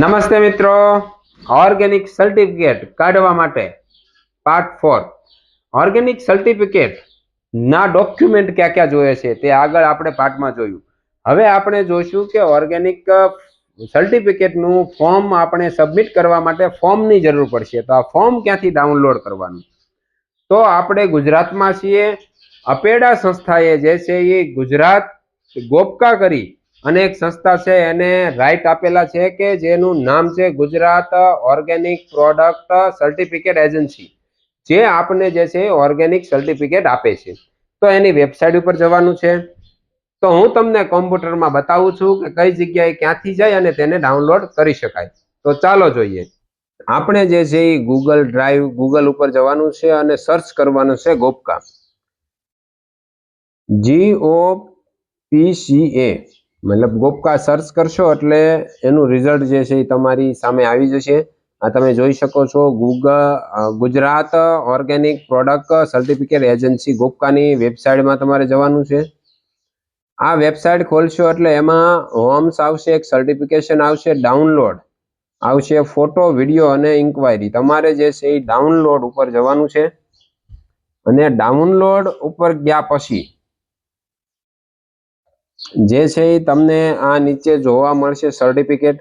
નમસ્તે મિત્રો. Organic certificate કાઢવા માટે પાર્ટ ફોર. ઓર્ગેનિક સર્ટિફિકેટ ના ડોક્યુમેન્ટ ક્યાં ક્યાં જોઈએ છે તે આગળ આપણે પાર્ટમાં જોયું. હવે આપણે જોઈશું કે ઓર્ગેનિક સર્ટિફિકેટનું ફોર્મ આપણે સબમિટ કરવા માટે ફોર્મની જરૂર પડશે. તો આ ફોર્મ ક્યાંથી ડાઉનલોડ કરવાનું? તો આપણે ગુજરાતમાં છીએ. અપેડા સંસ્થાએ જે છે એ ગુજરાત ગોપકા કરી અને એક સંસ્થા છે, એને રાઇટ આપેલા છે કે જેનું નામ છે Gujarat organic product certificate agency જે આપને જે છે ઓર્ગેનિક સર્ટિફિકેટ આપે છે. તો એની વેબસાઇટ ઉપર જવાનું છે. તો હું તમને કોમ્પ્યુટરમાં બતાવું છું કે કઈ જગ્યાએ ક્યાંથી જાય અને તેને ડાઉનલોડ કરી શકાય. તો ચાલો જોઈએ. આપણે જે છે એ ગૂગલ ડ્રાઈવ ગૂગલ ઉપર જવાનું છે અને સર્ચ કરવાનું છે ગોપકા જી ઓ પી સી એ મતલબ ગોપકા સર્ચ કરશો એટલે એનું રિઝલ્ટ જે છે એ તમારી સામે આવી જશે. આ તમે જોઈ શકો છો Google Gujarat organic product certificate agency ગોપકાની વેબસાઇટમાં તમારે જવાનું છે. આ વેબસાઇટ ખોલશો એટલે એમાં હોમ્સ આવશે, એક સર્ટિફિકેશન આવશે ડાઉનલોડ આવશે ફોટો વીડિયો અને ઇન્કવાયરી તમારે જે છે એ ડાઉનલોડ ઉપર જવાનું છે. અને ડાઉનલોડ ઉપર ગયા પછી જે છે એ તમને આ નીચે જોવા મળશે સર્ટિફિકેટ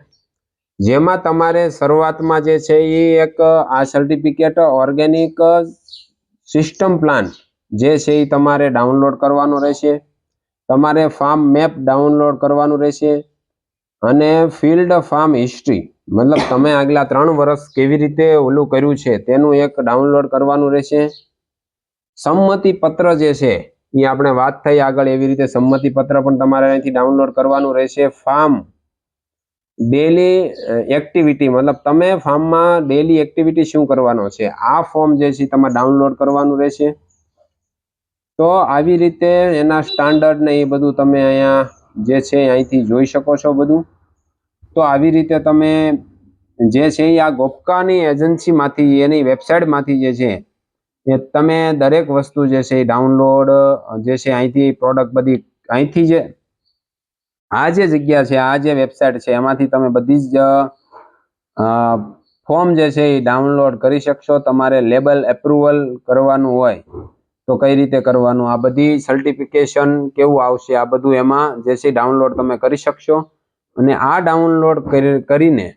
જેમાં તમારે શરૂઆતમાં જે છે એ એક, આ સર્ટિફિકેટ ઓર્ગેનિક સિસ્ટમ પ્લાન જે છે એ તમારે ડાઉનલોડ કરવાનો રહેશે. તમારે ફાર્મ મેપ ડાઉનલોડ કરવાનું રહેશે. અને ફિલ્ડ ફાર્મ હિસ્ટ્રી મતલબ તમે આગલા ત્રણ વર્ષ કેવી રીતે ઓલું કર્યું છે તેનું એક ડાઉનલોડ કરવાનું રહેશે. સંમતિ પત્ર જે છે એ આપણે વાત થઈ આગળ એવી રીતે સંમતિ પત્ર પણ તમારે અહીંથી ડાઉનલોડ કરવાનું રહેશે. ફાર્મ ડેલી એક્ટિવિટી મતલબ તમે ફાર્મમાં ડેલી એક્ટિવિટી શું કરવાનો છે? આ ફોર્મ જે છે તમારે ડાઉનલોડ કરવાનું રહેશે. તો આવી રીતે એના સ્ટાન્ડર્ડ ને એ બધું તમે અહીંયા જે છે અહીંથી જોઈ શકો છો બધું. તો આવી રીતે તમે જે છે એ આ ગોપકાની એજન્સીમાંથી એની વેબસાઇટમાંથી જે છે એ તમે દરેક વસ્તુ જે છે એ ડાઉનલોડ જે છે અહીંથી પ્રોડક્ટ બધી અહીંથી જે આ જે જગ્યા છે, આ જે વેબસાઇટ છે, એમાંથી તમે બધી જ ફોર્મ જે છે એ ડાઉનલોડ કરી શકશો. તમારે લેબલ એપ્રુવલ કરવાનું હોય તો કઈ રીતે કરવાનું, આ બધી સર્ટિફિકેશન કેવું આવશે, આ બધું એમાં જે છે ડાઉનલોડ તમે કરી શકશો. અને આ ડાઉનલોડ કરીને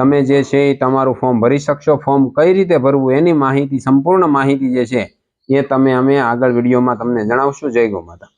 તમે જે છે એ તમારું ફોર્મ ભરી શકશો. ફોર્મ કઈ રીતે ભરવું એની માહિતી, સંપૂર્ણ માહિતી જે છે એ તમે અમે આગળ વિડીયોમાં તમને જણાવશું. જય ગો માતા